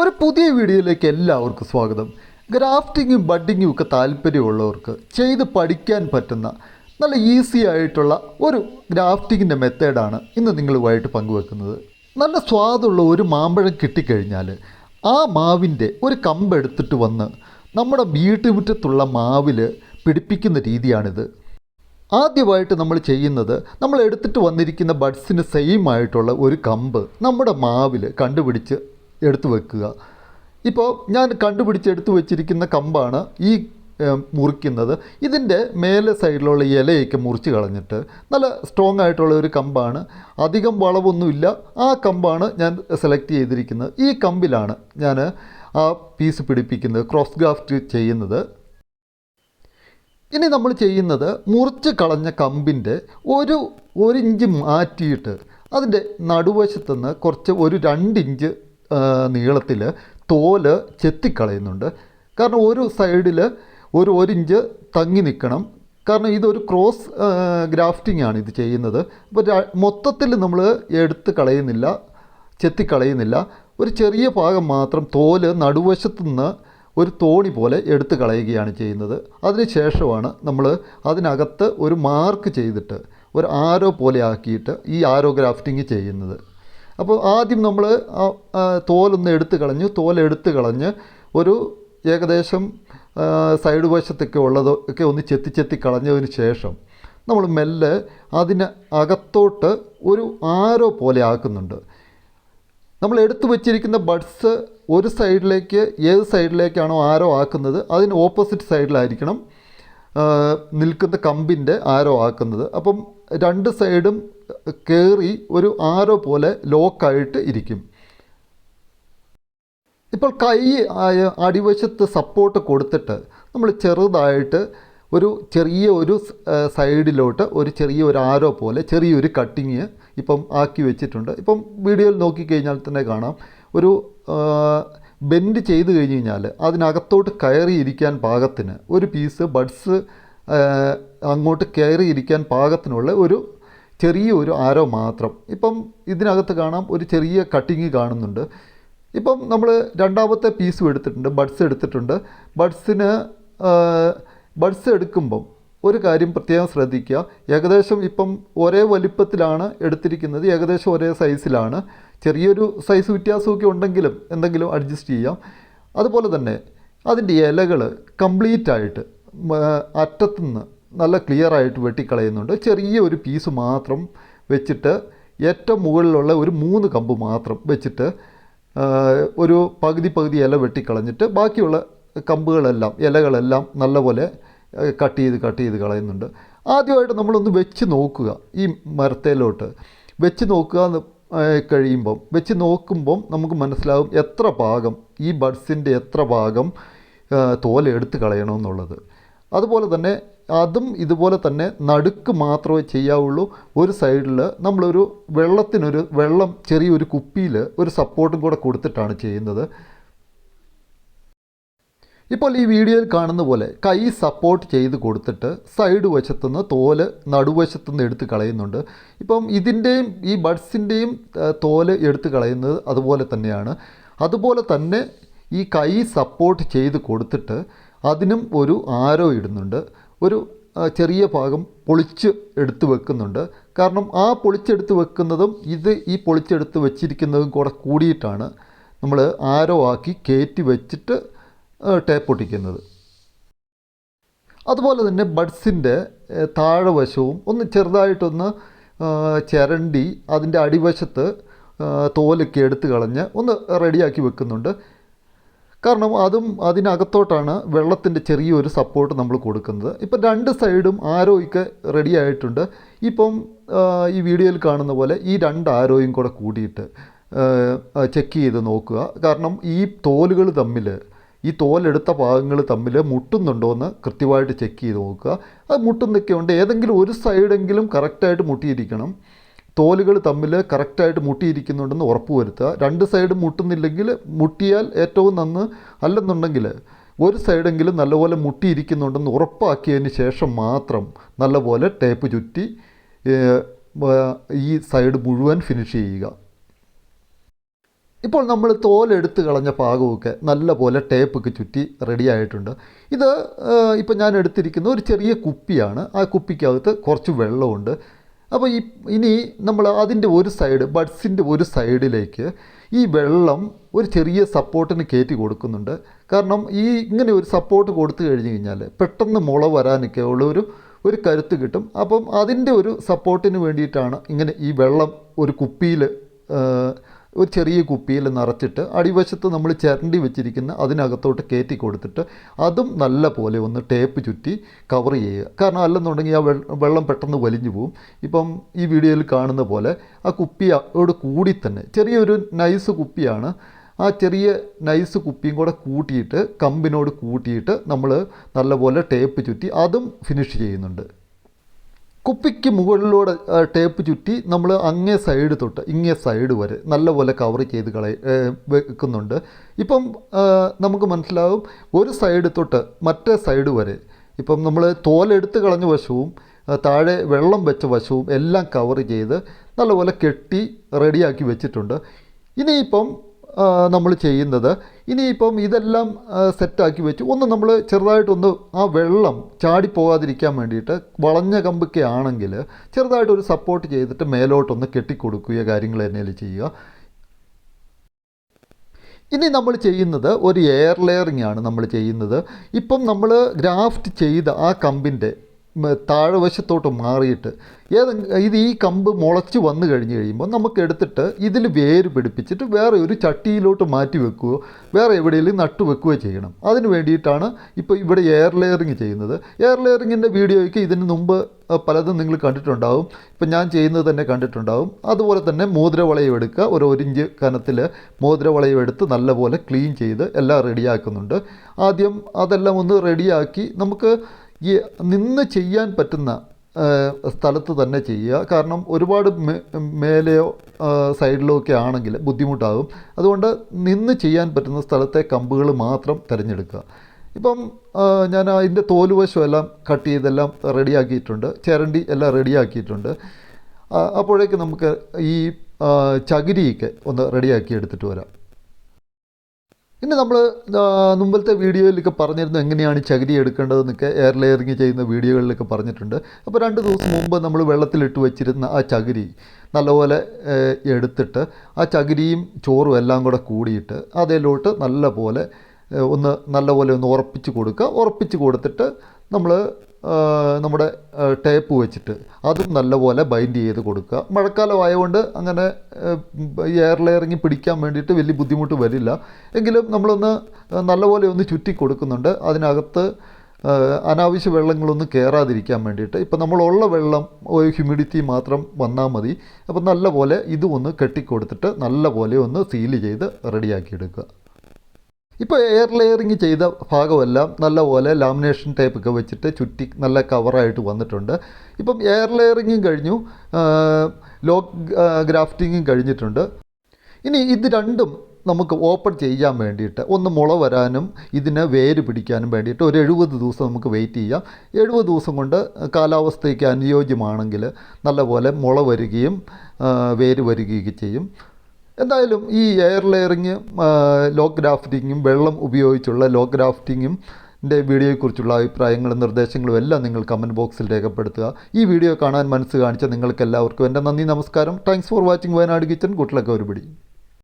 ഒരു പുതിയ വീഡിയോയിലേക്ക് എല്ലാവർക്കും സ്വാഗതം. ഗ്രാഫ്റ്റിങ്ങും ബഡ്ഡിങ്ങും ഒക്കെ താല്പര്യമുള്ളവർക്ക് ചെയ്ത് പഠിക്കാൻ പറ്റുന്ന നല്ല ഈസി ആയിട്ടുള്ള ഒരു ഗ്രാഫ്റ്റിങ്ങിന്റെ മെത്തേഡാണ് ഇന്ന് നിങ്ങളുമായിട്ട് പങ്കുവെക്കുന്നത്. നല്ല സ്വാദുള്ള ഒരു മാമ്പഴം കിട്ടിക്കഴിഞ്ഞാൽ ആ മാവിന്റെ ഒരു കമ്പെടുത്തിട്ട് വന്ന് നമ്മുടെ വീട്ടുമുറ്റത്തുള്ള മാവിൽ പിടിപ്പിക്കുന്ന രീതിയാണിത്. ആദ്യമായിട്ട് നമ്മൾ ചെയ്യുന്നത് നമ്മൾ എടുത്തിട്ട് വന്നിരിക്കുന്ന ബഡ്സിന് സെയിം ആയിട്ടുള്ള ഒരു കമ്പ് നമ്മുടെ മാവിൽ കണ്ടുപിടിച്ച് എടുത്തു വെക്കുക. ഇപ്പോൾ ഞാൻ കണ്ടുപിടിച്ച് എടുത്തു വെച്ചിരിക്കുന്ന കമ്പാണ് ഈ മുറിക്കുന്നത്. ഇതിന്റെ മേലെ സൈഡിലുള്ള ഇലയൊക്കെ മുറിച്ച് കളഞ്ഞിട്ട് നല്ല സ്ട്രോങ് ആയിട്ടുള്ള ഒരു കമ്പാണ്. അധികം വളവൊന്നുമില്ല. ആ കമ്പാണ് ഞാൻ സെലക്ട് ചെയ്തിരിക്കുന്നത്. ഈ കമ്പിലാണ് ഞാൻ ആ പീസ് പിടിപ്പിക്കുന്നത് ക്രോസ് ഗ്രാഫ്റ്റ് ചെയ്യുന്നത്. ഇനി നമ്മൾ ചെയ്യുന്നത് മുറിച്ച് കളഞ്ഞ കമ്പിന്റെ ഒരു ഒരു ഇഞ്ച് മാറ്റിയിട്ട് അതിന്റെ നടുവശത്തുനിന്ന് കുറച്ച് ഒരു രണ്ടിഞ്ച് നീളത്തിൽ തോൽ ചെത്തിക്കളയുന്നുണ്ട്. കാരണം ഒരു സൈഡിൽ ഒരു ഒരിഞ്ച് തങ്ങി നിൽക്കണം കാരണം ഇതൊരു ക്രോസ് ഗ്രാഫ്റ്റിംഗ് ആണ് ഇത് ചെയ്യുന്നത്. അപ്പോൾ മൊത്തത്തിൽ നമ്മൾ എടുത്ത് കളയുന്നില്ല ചെത്തിക്കളയുന്നില്ല. ഒരു ചെറിയ ഭാഗം മാത്രം തോൽ നടുവശത്തു നിന്ന് ഒരു തോണി പോലെ എടുത്തു കളയുകയാണ് ചെയ്യുന്നത്. അതിന് ശേഷമാണ് നമ്മൾ അതിനകത്ത് ഒരു മാർക്ക് ചെയ്തിട്ട് ഒരു ആരോ പോലെ ആക്കിയിട്ട് ഈ ആരോ ഗ്രാഫ്റ്റിംഗ് ചെയ്യുന്നത്. അപ്പോൾ ആദ്യം നമ്മൾ തോലൊന്ന് എടുത്ത് കളഞ്ഞു. തോലെടുത്ത് കളഞ്ഞ് ഒരു ഏകദേശം സൈഡ് വശത്തൊക്കെ ഉള്ളത് ഒക്കെ ഒന്ന് ചെത്തി ചെത്തി കളഞ്ഞതിന് ശേഷം നമ്മൾ മെല്ലെ അതിന് അകത്തോട്ട് ഒരു ആരോ പോലെ ആക്കുന്നുണ്ട്. നമ്മൾ എടുത്തു വച്ചിരിക്കുന്ന ബഡ്സ് ഒരു സൈഡിലേക്ക് ഏത് സൈഡിലേക്കാണോ ആരോ ആക്കുന്നത് അതിന് ഓപ്പോസിറ്റ് സൈഡിലായിരിക്കണം നിൽക്കുന്ന കമ്പിന്റെ ആരോ ആക്കുന്നത്. അപ്പം രണ്ട് സൈഡും കയറി ഒരു ആരോ പോലെ ലോക്കായിട്ട് ഇരിക്കും. ഇപ്പോൾ കൈ അടിവശത്ത് സപ്പോർട്ട് കൊടുത്തിട്ട് നമ്മൾ ചെറുതായിട്ട് ഒരു ചെറിയ ഒരു സൈഡിലോട്ട് ഒരു ചെറിയ ഒരു ആരോ പോലെ ചെറിയൊരു കട്ടിങ് ഇപ്പം ആക്കി വെച്ചിട്ടുണ്ട്. ഇപ്പം വീഡിയോയിൽ നോക്കിക്കഴിഞ്ഞാൽ തന്നെ കാണാം. ഒരു ബെൻഡ് ചെയ്ത് കഴിഞ്ഞ് കഴിഞ്ഞാൽ അതിനകത്തോട്ട് കയറിയിരിക്കാൻ പാകത്തിന് ഒരു പീസ് ബഡ്സ് അങ്ങോട്ട് കയറിയിരിക്കാൻ പാകത്തിനുള്ള ഒരു ചെറിയ ഒരു ആരോ മാത്രം. ഇപ്പം ഇതിനകത്ത് കാണാം ഒരു ചെറിയ കട്ടിങ് കാണുന്നുണ്ട്. ഇപ്പം നമ്മൾ രണ്ടാമത്തെ പീസും എടുത്തിട്ടുണ്ട് ബഡ്സ് എടുത്തിട്ടുണ്ട്. ബഡ്സിന് ബഡ്സ് എടുക്കുമ്പം ഒരു കാര്യം പ്രത്യേകം ശ്രദ്ധിക്കുക. ഏകദേശം ഇപ്പം ഒരേ വലിപ്പത്തിലാണ് എടുത്തിരിക്കുന്നത് ഏകദേശം ഒരേ സൈസിലാണ് ചെറിയൊരു സൈസ് വ്യത്യാസമൊക്കെ ഉണ്ടെങ്കിലും എന്തെങ്കിലും അഡ്ജസ്റ്റ് ചെയ്യാം. അതുപോലെ തന്നെ അതിന്റെ ഇലകൾ കംപ്ലീറ്റ് ആയിട്ട് അറ്റത്തുനിന്ന് നല്ല ക്ലിയർ ആയിട്ട് വെട്ടിക്കളയുന്നുണ്ട്. ചെറിയ ഒരു പീസ് മാത്രം വെച്ചിട്ട് ഏറ്റവും മുകളിലുള്ള ഒരു മൂന്ന് കമ്പ് മാത്രം വെച്ചിട്ട് ഒരു പകുതി പകുതി ഇല വെട്ടിക്കളഞ്ഞിട്ട് ബാക്കിയുള്ള കമ്പുകളെല്ലാം ഇലകളെല്ലാം നല്ലപോലെ കട്ട് ചെയ്ത് കട്ട് ചെയ്ത് കളയുന്നുണ്ട്. ആദ്യമായിട്ട് നമ്മളൊന്ന് വെച്ച് നോക്കുക ഈ മരത്തേലോട്ട്. വെച്ച് നോക്കുക എന്ന് കഴിയുമ്പം വെച്ച് നോക്കുമ്പം നമുക്ക് മനസ്സിലാവും എത്ര ഭാഗം ഈ ബഡ്സിന്റെ എത്ര ഭാഗം തോലെടുത്ത് കളയണമെന്നുള്ളത് അതുപോലെ തന്നെ അതും ഇതുപോലെ തന്നെ നടുക്ക് മാത്രമേ ചെയ്യാവുള്ളൂ. ഒരു സൈഡിൽ നമ്മളൊരു വെള്ളത്തിനൊരു വെള്ളം ചെറിയൊരു കുപ്പിയിൽ ഒരു സപ്പോർട്ടും കൂടെ കൊടുത്തിട്ടാണ് ചെയ്യുന്നത്. ഇപ്പോൾ ഈ വീഡിയോയിൽ കാണുന്ന പോലെ കൈ സപ്പോർട്ട് ചെയ്ത് കൊടുത്തിട്ട് സൈഡ് വശത്തുനിന്ന് തോൽ നടുവശത്തുനിന്ന് എടുത്ത് കളയുന്നുണ്ട്. ഇപ്പം ഇതിന്റെയും ഈ ബഡ്സിന്റെയും തോൽ എടുത്ത് കളയുന്നത് അതുപോലെ തന്നെയാണ്. അതുപോലെ തന്നെ ഈ കൈ സപ്പോർട്ട് ചെയ്ത് കൊടുത്തിട്ട് അതിനും ഒരു ആരോ ഇടുന്നുണ്ട്. ഒരു ചെറിയ ഭാഗം പൊളിച്ച് എടുത്ത് വെക്കുന്നുണ്ട്. കാരണം ആ പൊളിച്ചെടുത്ത് വെക്കുന്നതും ഇത് ഈ പൊളിച്ചെടുത്ത് വെച്ചിരിക്കുന്നതും കൂടെ കൂടിയിട്ടാണ് നമ്മൾ ആരോ ആക്കി കയറ്റി വെച്ചിട്ട് ടേപ്പ് ഒട്ടിക്കുന്നത്. അതുപോലെ തന്നെ ബഡ്സിന്റെ താഴെവശവും ഒന്ന് ചെറുതായിട്ടൊന്ന് ചിരണ്ടി അതിന്റെ അടിവശത്ത് തോലൊക്കെ എടുത്ത് കളഞ്ഞ് ഒന്ന് റെഡിയാക്കി വെക്കുന്നുണ്ട്. കാരണം അതും അതിനകത്തോട്ടാണ് വെള്ളത്തിന്റെ ചെറിയൊരു സപ്പോർട്ട് നമ്മൾ കൊടുക്കുന്നത്. ഇപ്പം രണ്ട് സൈഡും ആരോയ്ക്ക് റെഡി ആയിട്ടുണ്ട്. ഇപ്പം ഈ വീഡിയോയിൽ കാണുന്ന പോലെ ഈ രണ്ട് ആരോയും കൂടെ കൂടിയിട്ട് ചെക്ക് ചെയ്ത് നോക്കുക. കാരണം ഈ തോലുകൾ തമ്മിൽ ഈ തോലെടുത്ത ഭാഗങ്ങൾ തമ്മിൽ മുട്ടുന്നുണ്ടോ എന്ന് കൃത്യമായിട്ട് ചെക്ക് ചെയ്ത് നോക്കുക. അത് മുട്ടുന്നൊക്കെ ഉണ്ട് ഏതെങ്കിലും ഒരു സൈഡെങ്കിലും കറക്റ്റായിട്ട് മുട്ടിയിരിക്കണം. തോലുകൾ തമ്മിൽ കറക്റ്റായിട്ട് മുട്ടിയിരിക്കുന്നുണ്ടെന്ന് ഉറപ്പ് വരുത്തുക രണ്ട് സൈഡ് മുട്ടുന്നില്ലെങ്കിൽ മുട്ടിയാൽ ഏറ്റവും നന്ന് അല്ലെന്നുണ്ടെങ്കിൽ ഒരു സൈഡെങ്കിലും നല്ലപോലെ മുട്ടിയിരിക്കുന്നുണ്ടെന്ന് ഉറപ്പാക്കിയതിന് ശേഷം മാത്രം നല്ലപോലെ ടേപ്പ് ചുറ്റി ഈ സൈഡ് മുഴുവൻ ഫിനിഷ് ചെയ്യുക. ഇപ്പോൾ നമ്മൾ തോലെടുത്ത് കളഞ്ഞ പാകമൊക്കെ നല്ലപോലെ ടേപ്പൊക്കെ ചുറ്റി റെഡി ആയിട്ടുണ്ട്. ഇത് ഇപ്പോൾ ഞാൻ എടുത്തിരിക്കുന്ന ഒരു ചെറിയ കുപ്പിയാണ്. ആ കുപ്പിക്കകത്ത് കുറച്ച് വെള്ളമുണ്ട്. അപ്പോൾ ഈ ഇനി നമ്മൾ അതിന്റെ ഒരു സൈഡ് ബഡ്സിന്റെ ഒരു സൈഡിലേക്ക് ഈ വെള്ളം ഒരു ചെറിയ സപ്പോർട്ടിന് കയറ്റി കൊടുക്കുന്നുണ്ട്. കാരണം ഈ ഇങ്ങനെ ഒരു സപ്പോർട്ട് കൊടുത്തു കഴിഞ്ഞ് കഴിഞ്ഞാൽ പെട്ടെന്ന് മുള വരാനൊക്കെ ഉള്ള ഒരു ഒരു കരുത്ത് കിട്ടും. അപ്പം അതിന്റെ ഒരു സപ്പോർട്ടിന് വേണ്ടിയിട്ടാണ് ഇങ്ങനെ ഈ വെള്ളം ഒരു കുപ്പിയിൽ ഒരു ചെറിയ കുപ്പിയിൽ നിറച്ചിട്ട് അടിവശത്ത് നമ്മൾ ചിരണ്ടി വെച്ചിരിക്കുന്ന അതിനകത്തോട്ട് കയറ്റി കൊടുത്തിട്ട് അതും നല്ല പോലെ ഒന്ന് ടേപ്പ് ചുറ്റി കവർ ചെയ്യുക. കാരണം അല്ലെന്നുണ്ടെങ്കിൽ ആ വെള്ളം പെട്ടെന്ന് വലിഞ്ഞു പോവും. ഇപ്പം ഈ വീഡിയോയിൽ കാണുന്ന പോലെ ആ കുപ്പിയോട് കൂടി തന്നെ ചെറിയൊരു നൈസ് കുപ്പിയാണ്. ആ ചെറിയ നൈസ് കുപ്പിയും കൂടെ കൂട്ടിയിട്ട് കമ്പിനോട് കൂട്ടിയിട്ട് നമ്മൾ നല്ലപോലെ ടേപ്പ് ചുറ്റി അതും ഫിനിഷ് ചെയ്യുന്നുണ്ട്. കുപ്പിക്ക് മുകളിലൂടെ ടേപ്പ് ചുറ്റി നമ്മൾ അങ്ങേ സൈഡ് തൊട്ട് ഇങ്ങേ സൈഡ് വരെ നല്ലപോലെ കവർ ചെയ്ത് കളയ വെക്കുന്നുണ്ട്. ഇപ്പം നമുക്ക് മനസ്സിലാവും ഒരു സൈഡ് തൊട്ട് മറ്റേ സൈഡ് വരെ ഇപ്പം നമ്മൾ തോലെടുത്ത് കളഞ്ഞ വശവും താഴെ വെള്ളം വെച്ച വശവും എല്ലാം കവർ ചെയ്ത് നല്ലപോലെ കെട്ടി റെഡിയാക്കി വെച്ചിട്ടുണ്ട്. ഇനിയിപ്പം നമ്മൾ ചെയ്യുന്നത്. ഇനിയിപ്പം ഇതെല്ലാം സെറ്റാക്കി വെച്ച് ഒന്ന് നമ്മൾ ചെറുതായിട്ടൊന്ന് ആ വെള്ളം ചാടിപ്പോകാതിരിക്കാൻ വേണ്ടിയിട്ട് വളഞ്ഞ കമ്പൊക്കെ ആണെങ്കിൽ ചെറുതായിട്ടൊരു സപ്പോർട്ട് ചെയ്തിട്ട് മേലോട്ടൊന്ന് കെട്ടിക്കൊടുക്കുകയോ കാര്യങ്ങൾ തന്നെ ചെയ്യുക. ഇനി നമ്മൾ ചെയ്യുന്നത് ഒരു എയർ ലെയറിംഗ് ആണ് നമ്മൾ ചെയ്യുന്നത്. ഇപ്പം നമ്മൾ ഗ്രാഫ്റ്റ് ചെയ്ത ആ കമ്പിന്റെ താഴെ വശത്തോട്ട് മാറിയിട്ട് ഏത് ഇത് ഈ കമ്പ് മുളച്ച് വന്നു കഴിഞ്ഞ് കഴിയുമ്പോൾ നമുക്ക് എടുത്തിട്ട് ഇതിൽ വേര് പിടിപ്പിച്ചിട്ട് വേറെ ഒരു ചട്ടിയിലോട്ട് മാറ്റി വെക്കുകയോ വേറെ എവിടെയെങ്കിലും നട്ടു വെക്കുകയോ ചെയ്യണം. അതിന് വേണ്ടിയിട്ടാണ് ഇപ്പോൾ ഇവിടെ എയർ ലെയറിങ് ചെയ്യുന്നത്. എയർ ലെയറിങ്ങിന്റെ വീഡിയോയ്ക്ക് ഇതിന് മുമ്പ് പലതും നിങ്ങൾ കണ്ടിട്ടുണ്ടാവും. ഇപ്പം ഞാൻ ചെയ്യുന്നത് തന്നെ കണ്ടിട്ടുണ്ടാവും. അതുപോലെ തന്നെ മോതിരവളയം എടുക്കുക. ഒരു ഒരിഞ്ച് കനത്തിൽ മോതിരവളയം എടുത്ത് നല്ലപോലെ ക്ലീൻ ചെയ്ത് എല്ലാം റെഡിയാക്കുന്നുണ്ട്. ആദ്യം അതെല്ലാം ഒന്ന് റെഡിയാക്കി നമുക്ക് ഈ നിന്ന് ചെയ്യാൻ പറ്റുന്ന സ്ഥലത്ത് തന്നെ ചെയ്യുക. കാരണം ഒരുപാട് മേലെയോ സൈഡിലോ ഒക്കെ ആണെങ്കിൽ ബുദ്ധിമുട്ടാകും. അതുകൊണ്ട് നിന്ന് ചെയ്യാൻ പറ്റുന്ന സ്ഥലത്തെ കമ്പുകൾ മാത്രം തിരഞ്ഞെടുക്കുക. ഇപ്പം ഞാൻ അതിന്റെ തോലുവശം എല്ലാം കട്ട് ചെയ്തെല്ലാം റെഡിയാക്കിയിട്ടുണ്ട്. ചിരണ്ടി എല്ലാം റെഡിയാക്കിയിട്ടുണ്ട്. അപ്പോഴേക്ക് നമുക്ക് ഈ ചകിരിയൊക്കെ ഒന്ന് റെഡിയാക്കി എടുത്തിട്ട് വരാം. ഇനി നമ്മൾ മുമ്പത്തെ വീഡിയോയിലൊക്കെ പറഞ്ഞിരുന്നു എങ്ങനെയാണ് ചകിരി എടുക്കേണ്ടതെന്നൊക്കെ എയർ ലെയറിങ് ചെയ്യുന്ന വീഡിയോകളിലൊക്കെ പറഞ്ഞിട്ടുണ്ട്. അപ്പോൾ രണ്ട് ദിവസം മുമ്പ് നമ്മൾ വെള്ളത്തിലിട്ട് വെച്ചിരുന്ന ആ ചകിരി നല്ലപോലെ എടുത്തിട്ട് ആ ചകിരിയും ചോറും എല്ലാം കൂടെ കൂടിയിട്ട് അതിലോട്ട് നല്ലപോലെ ഒന്ന് നല്ലപോലെ ഒന്ന് ഉറപ്പിച്ച് കൊടുക്കുക. ഉറപ്പിച്ച് കൊടുത്തിട്ട് നമ്മൾ നമ്മുടെ ടേപ്പ് വെച്ചിട്ട് അതും നല്ലപോലെ ബൈൻഡ് ചെയ്ത് കൊടുക്കുക. മഴക്കാലം ആയതുകൊണ്ട് അങ്ങനെ എയർ ലെയറിങ് പിടിക്കാൻ വേണ്ടിയിട്ട് വലിയ ബുദ്ധിമുട്ട് വരില്ല. എങ്കിലും നമ്മളൊന്ന് നല്ലപോലെ ഒന്ന് ചുറ്റി കൊടുക്കുന്നുണ്ട്. അതിനകത്ത് അനാവശ്യ വെള്ളങ്ങളൊന്നും കയറാതിരിക്കാൻ വേണ്ടിയിട്ട്. ഇപ്പം നമ്മളുള്ള വെള്ളം ഒരു ഹ്യൂമിഡിറ്റി മാത്രം വന്നാൽ മതി. അപ്പം നല്ലപോലെ ഇതും ഒന്ന് കെട്ടിക്കൊടുത്തിട്ട് നല്ലപോലെ ഒന്ന് സീൽ ചെയ്ത് റെഡിയാക്കി എടുക്കുക. ഇപ്പോൾ എയർ ലെയറിങ് ചെയ്ത ഭാഗമെല്ലാം നല്ലപോലെ ലാമിനേഷൻ ടേപ്പൊക്കെ വെച്ചിട്ട് ചുറ്റി നല്ല കവറായിട്ട് വന്നിട്ടുണ്ട്. ഇപ്പം എയർ ലെയറിങ്ങും കഴിഞ്ഞു ലോ ഗ്രാഫ്റ്റിങ്ങും കഴിഞ്ഞിട്ടുണ്ട്. ഇനി ഇത് രണ്ടും നമുക്ക് ഓപ്പൺ ചെയ്യാൻ വേണ്ടിയിട്ട് ഒന്ന് മുള വരാനും ഇതിനെ വേര് പിടിക്കാനും വേണ്ടിയിട്ട് ഒരു എഴുപത് ദിവസം നമുക്ക് വെയിറ്റ് ചെയ്യാം. എഴുപത് ദിവസം കൊണ്ട് കാലാവസ്ഥയ്ക്ക് അനുയോജ്യമാണെങ്കിൽ നല്ലപോലെ മുള വരികയും വേര് വരികയൊക്കെ ചെയ്യും. എന്തായാലും ഈ എയർ ലെയറിങ് ലോ ഗ്രാഫ്റ്റിങ്ങും വെള്ളം ഉപയോഗിച്ചുള്ള ലോ ഗ്രാഫ്റ്റിങ്ങും എന്റെ വീഡിയോയെക്കുറിച്ചുള്ള അഭിപ്രായങ്ങളും നിർദ്ദേശങ്ങളും എല്ലാം നിങ്ങൾ കമന്റ് ബോക്സിൽ രേഖപ്പെടുത്തുക. ഈ വീഡിയോ കാണാൻ മനസ്സ് കാണിച്ച നിങ്ങൾക്ക് എല്ലാവർക്കും എന്റെ നന്ദി നമസ്കാരം. Thanks for watching Wayanad kitchen കുട്ടിലൊക്കെ ഒരുപടി